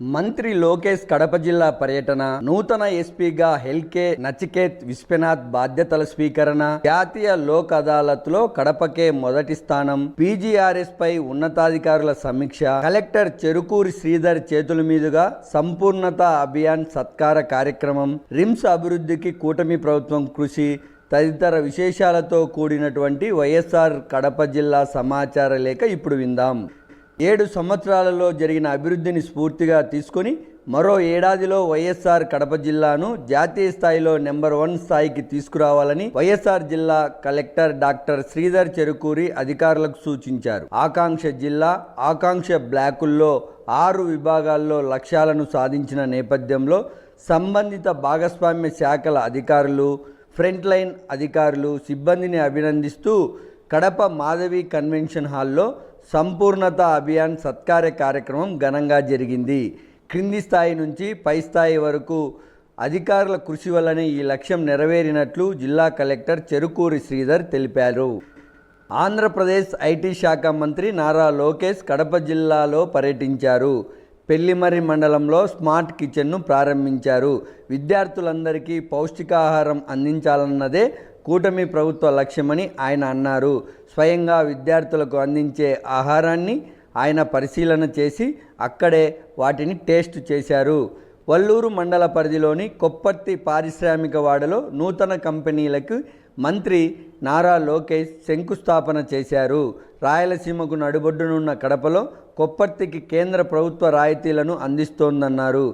మంత్రి లోకేష్ కడప జిల్లా పర్యటన నూతన ఎస్పీగా హెల్కే నచికేత్ విశ్వనాథ్ బాధ్యతల స్వీకరణ జాతీయ లోక్ అదాలత్లో కడపకే మొదటి స్థానం పీజీఆర్ఎస్ పై ఉన్నతాధికారుల సమీక్ష కలెక్టర్ చెరుకూరి శ్రీధర్ చేతుల మీదుగా సంపూర్ణత అభియాన్ సత్కార కార్యక్రమం రిమ్స్ అభివృద్ధికి కూటమి ప్రభుత్వం కృషి తదితర విశేషాలతో కూడినటువంటి వైఎస్ఆర్ కడప జిల్లా సమాచార లేఖ ఇప్పుడు విందాం. ఏడు సంవత్సరాలలో జరిగిన అభివృద్ధిని స్ఫూర్తిగా తీసుకొని మరో ఏడాదిలో వైఎస్ఆర్ కడప జిల్లాను జాతీయ స్థాయిలో నెంబర్ వన్ స్థాయికి తీసుకురావాలని వైఎస్ఆర్ జిల్లా కలెక్టర్ డాక్టర్ శ్రీధర్ చెరుకూరి అధికారులకు సూచించారు. ఆకాంక్ష జిల్లా ఆకాంక్ష బ్లాకుల్లో ఆరు విభాగాల్లో లక్ష్యాలను సాధించిన నేపథ్యంలో సంబంధిత భాగస్వామ్య శాఖల అధికారులు ఫ్రంట్ లైన్ అధికారులు సిబ్బందిని అభినందిస్తూ కడప మాధవి కన్వెన్షన్ హాల్లో సంపూర్ణత అభియాన్ సత్కార్య కార్యక్రమం ఘనంగా జరిగింది. క్రింది స్థాయి నుంచి పై స్థాయి వరకు అధికారుల కృషి వల్లనే ఈ లక్ష్యం నెరవేరినట్లు జిల్లా కలెక్టర్ చెరుకూరి శ్రీధర్ తెలిపారు. ఆంధ్రప్రదేశ్ ఐటీ శాఖ మంత్రి నారా లోకేష్ కడప జిల్లాలో పర్యటించారు. పెళ్ళిమర్రి మండలంలో స్మార్ట్ కిచెన్ను ప్రారంభించారు. విద్యార్థులందరికీ పౌష్టికాహారం అందించాలన్నదే కూటమి ప్రభుత్వ లక్ష్యమని ఆయన అన్నారు. స్వయంగా విద్యార్థులకు అందించే ఆహారాన్ని ఆయన పరిశీలన చేసి అక్కడే వాటిని టేస్ట్ చేశారు. వల్లూరు మండల పరిధిలోని కొప్పర్తి పారిశ్రామిక వాడలో నూతన కంపెనీలకు మంత్రి నారా లోకేష్ శంకుస్థాపన చేశారు. రాయలసీమకు నడుబొడ్డునున్న కడపలో కొప్పర్తికి కేంద్ర ప్రభుత్వ రాయితీలను అందిస్తోందన్నారు.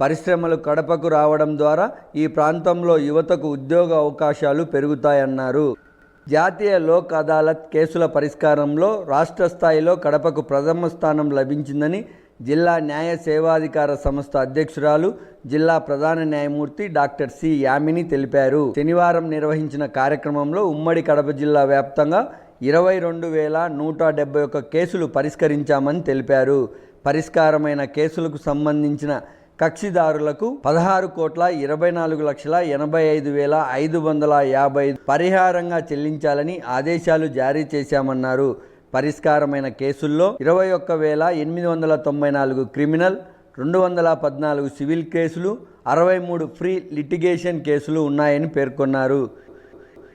పరిశ్రమలు కడపకు రావడం ద్వారా ఈ ప్రాంతంలో యువతకు ఉద్యోగ అవకాశాలు పెరుగుతాయన్నారు. జాతీయ లోక్ అదాలత్ కేసుల పరిష్కారంలో రాష్ట్ర స్థాయిలో కడపకు ప్రథమ స్థానం లభించిందని జిల్లా న్యాయ సేవాధికార సంస్థ అధ్యక్షురాలు జిల్లా ప్రధాన న్యాయమూర్తి డాక్టర్ సి యామిని తెలిపారు. శనివారం నిర్వహించిన కార్యక్రమంలో ఉమ్మడి కడప జిల్లా వ్యాప్తంగా ఇరవై రెండు వేల నూట డెబ్బై ఒక్క కేసులు పరిష్కరించామని తెలిపారు. పరిష్కారమైన కేసులకు సంబంధించిన కక్షిదారులకు పదహారు కోట్ల ఇరవై నాలుగు లక్షల ఎనభై ఐదు వేల ఐదు వందల యాభై పరిహారంగా చెల్లించాలని ఆదేశాలు జారీ చేశామన్నారు. పరిష్కారమైన కేసుల్లో ఇరవై ఒక్క వేల ఎనిమిది వందల తొంభై నాలుగు క్రిమినల్ రెండు వందల పద్నాలుగు సివిల్ కేసులు అరవై మూడు ఫ్రీ లిటిగేషన్ కేసులు ఉన్నాయని పేర్కొన్నారు.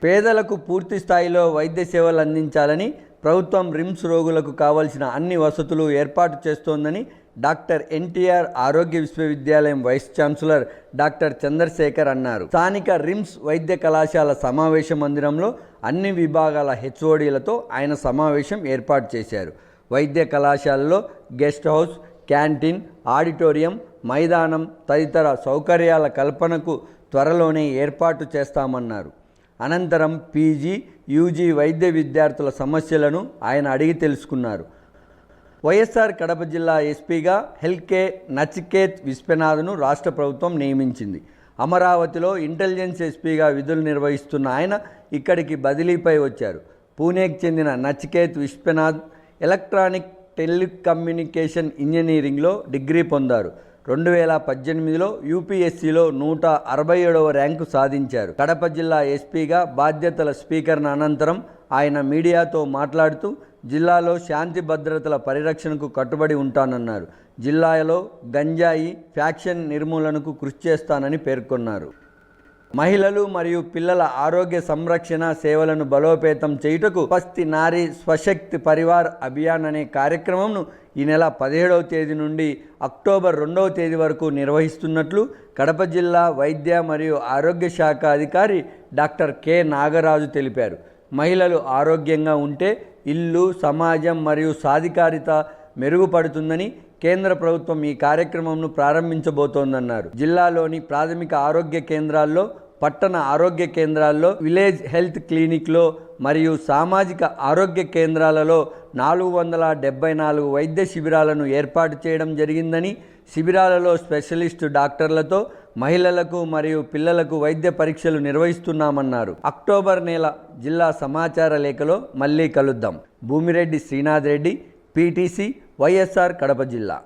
పేదలకు పూర్తి స్థాయిలో వైద్య సేవలు అందించాలని ప్రభుత్వం రిమ్స్ రోగులకు కావలసిన అన్ని వసతులు ఏర్పాటు చేస్తోందని డాక్టర్ ఎన్టీఆర్ ఆరోగ్య విశ్వవిద్యాలయం వైస్ ఛాన్సలర్ డాక్టర్ చంద్రశేఖర్ అన్నారు. స్థానిక రిమ్స్ వైద్య కళాశాల సమావేశ మందిరంలో అన్ని విభాగాల హెచ్ఓడీలతో ఆయన సమావేశం ఏర్పాటు చేశారు. వైద్య కళాశాలలో గెస్ట్ హౌస్ క్యాంటీన్ ఆడిటోరియం మైదానం తదితర సౌకర్యాల కల్పనకు త్వరలోనే ఏర్పాటు చేస్తామన్నారు. అనంతరం పీజీ యూజీ వైద్య విద్యార్థుల సమస్యలను ఆయన అడిగి తెలుసుకున్నారు. వైఎస్ఆర్ కడప జిల్లా ఎస్పీగా హెల్కే నచికేత్ విశ్వనాథ్ను రాష్ట్ర ప్రభుత్వం నియమించింది. అమరావతిలో ఇంటెలిజెన్స్ ఎస్పీగా విధులు నిర్వహిస్తున్న ఆయన ఇక్కడికి బదిలీపై వచ్చారు. పూణేకి చెందిన నచికేత్ విశ్వనాథ్ ఎలక్ట్రానిక్ టెలికమ్యూనికేషన్ ఇంజనీరింగ్లో డిగ్రీ పొందారు. రెండు వేల పద్దెనిమిదిలో యూపీఎస్సీలో నూట అరవై ఏడవ ర్యాంకు సాధించారు. కడప జిల్లా ఎస్పీగా బాధ్యతల స్పీకర్న అనంతరం ఆయన మీడియాతో మాట్లాడుతూ జిల్లాలో శాంతి భద్రతల పరిరక్షణకు కట్టుబడి ఉంటానన్నారు. జిల్లాలో గంజాయి ఫ్యాక్షన్ నిర్మూలనకు కృషి చేస్తానని పేర్కొన్నారు. మహిళలు మరియు పిల్లల ఆరోగ్య సంరక్షణ సేవలను బలోపేతం చేయుటకు పస్తి నారీ స్వశక్తి పరివార్ అభియాన్ అనే కార్యక్రమంను ఈ నెల పదిహేడవ తేదీ నుండి అక్టోబర్ రెండవ తేదీ వరకు నిర్వహిస్తున్నట్లు కడప జిల్లా వైద్య మరియు ఆరోగ్య శాఖ అధికారి డాక్టర్ కె నాగరాజు తెలిపారు. మహిళలు ఆరోగ్యంగా ఉంటే ఇల్లు సమాజం మరియు సాధికారిత మెరుగుపడుతుందని కేంద్ర ప్రభుత్వం ఈ కార్యక్రమంను ప్రారంభించబోతోందన్నారు. జిల్లాలోని ప్రాథమిక ఆరోగ్య కేంద్రాల్లో పట్టణ ఆరోగ్య కేంద్రాల్లో విలేజ్ హెల్త్ క్లినిక్లో మరియు సామాజిక ఆరోగ్య కేంద్రాలలో నాలుగు వందల డెబ్బై నాలుగు వైద్య శిబిరాలను ఏర్పాటు చేయడం జరిగిందని శిబిరాలలో స్పెషలిస్టు డాక్టర్లతో మహిళలకు మరియు పిల్లలకు వైద్య పరీక్షలు నిర్వహిస్తున్నామన్నారు. అక్టోబర్ నెల జిల్లా సమాచార లేఖలో మళ్ళీ కలుద్దాం. భూమిరెడ్డి శ్రీనాథ్ రెడ్డి పీటీసీ వైఎస్ఆర్ కడప జిల్లా.